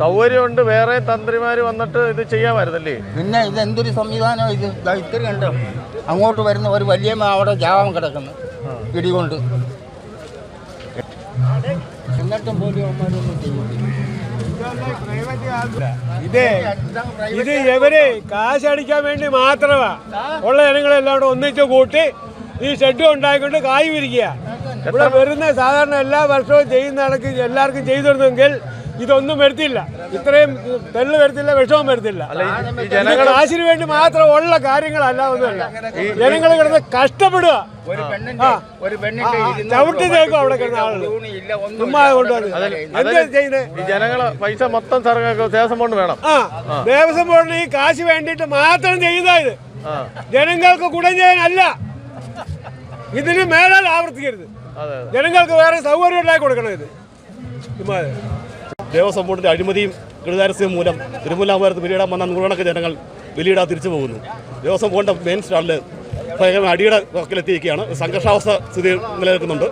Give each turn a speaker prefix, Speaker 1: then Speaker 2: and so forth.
Speaker 1: സൗകര്യമുണ്ട് വേറെ തന്ത്രിമാര് വന്നിട്ട് ഇത് ചെയ്യാമായിരുന്നല്ലേ
Speaker 2: പിന്നെ ഇത് എന്തൊരു സംവിധാനം ഇത്? ഇത്തിരി ഇത്രയും ഉണ്ട് അങ്ങോട്ട് വരുന്ന ഒരു വലിയ അവിടെ ജാവം കിടക്കുന്നു ഇടികൊണ്ട്. എന്നിട്ടും പോലും അവന്മാരൊന്നും ചെയ്യുന്നില്ല.
Speaker 3: ഇത് ഇത് ഇവർ കാശടിക്കാൻ വേണ്ടി മാത്രമാ. ഉള്ള ജനങ്ങളെല്ലാം കൂടെ ഒന്നിച്ച് കൂട്ടി ഈ ഷെഡ് ഉണ്ടാക്കിക്കൊണ്ട് കായ് വിരിക്കുക. ഇവിടെ വരുന്ന സാധാരണ എല്ലാ വർഷവും ചെയ്യുന്ന എല്ലാവർക്കും ചെയ്തിരുന്നെങ്കിൽ ഇതൊന്നും വരുത്തില്ല. ഇത്രയും തെള്ളു വരുത്തില്ല വിഷമം വരുത്തില്ല. കാശിന് വേണ്ടി മാത്രം ഉള്ള കാര്യങ്ങളല്ല ഒന്നുമല്ല. ജനങ്ങൾ കിടന്ന് കഷ്ടപ്പെടുക. ചവിട്ടി തേക്കും അവിടെ കിടന്ന ആളുകൾ. ചുമ്മാ കൊണ്ടുവന്ന്.
Speaker 1: ജനങ്ങളെ പൈസ മൊത്തം ദേവസ്വം ബോർഡ് വേണം.
Speaker 3: ആ. ദേവസ്വം ബോർഡിന് ഈ കാശ് വേണ്ടിയിട്ട് മാത്രം ചെയ്യുന്ന ഇത്. ജനങ്ങൾക്ക് ഗുണം ചെയ്യാനല്ല ഇതിന് മേലാൽ ആവർത്തിക്കരുത്. ജനങ്ങൾക്ക് വേറെ സൗകര്യം ഉണ്ടാക്കി കൊടുക്കണം ഇത്. ചുമ്മാ. ഇത്.
Speaker 4: ദേവസ്വം ബോർഡിന്റെ അഴിമതിയും കെടുതാരസ്യം മൂലം തിരുമുല്ലാമരത്ത് ബലിയിടാൻ വന്ന നൂറുകണക്കിന് ജനങ്ങൾ ബലിയിടാൻ തിരിച്ചു പോകുന്നു. ദേവസ്വം ബോർഡിന്റെ മെയിൻ സ്റ്റാളിൽ ഭയങ്കര അടിയുടെ വക്കിലെത്തിയിരിക്കുകയാണ്. സംഘർഷാവസ്ഥ സ്ഥിതി നിലനിൽക്കുന്നുണ്ട്.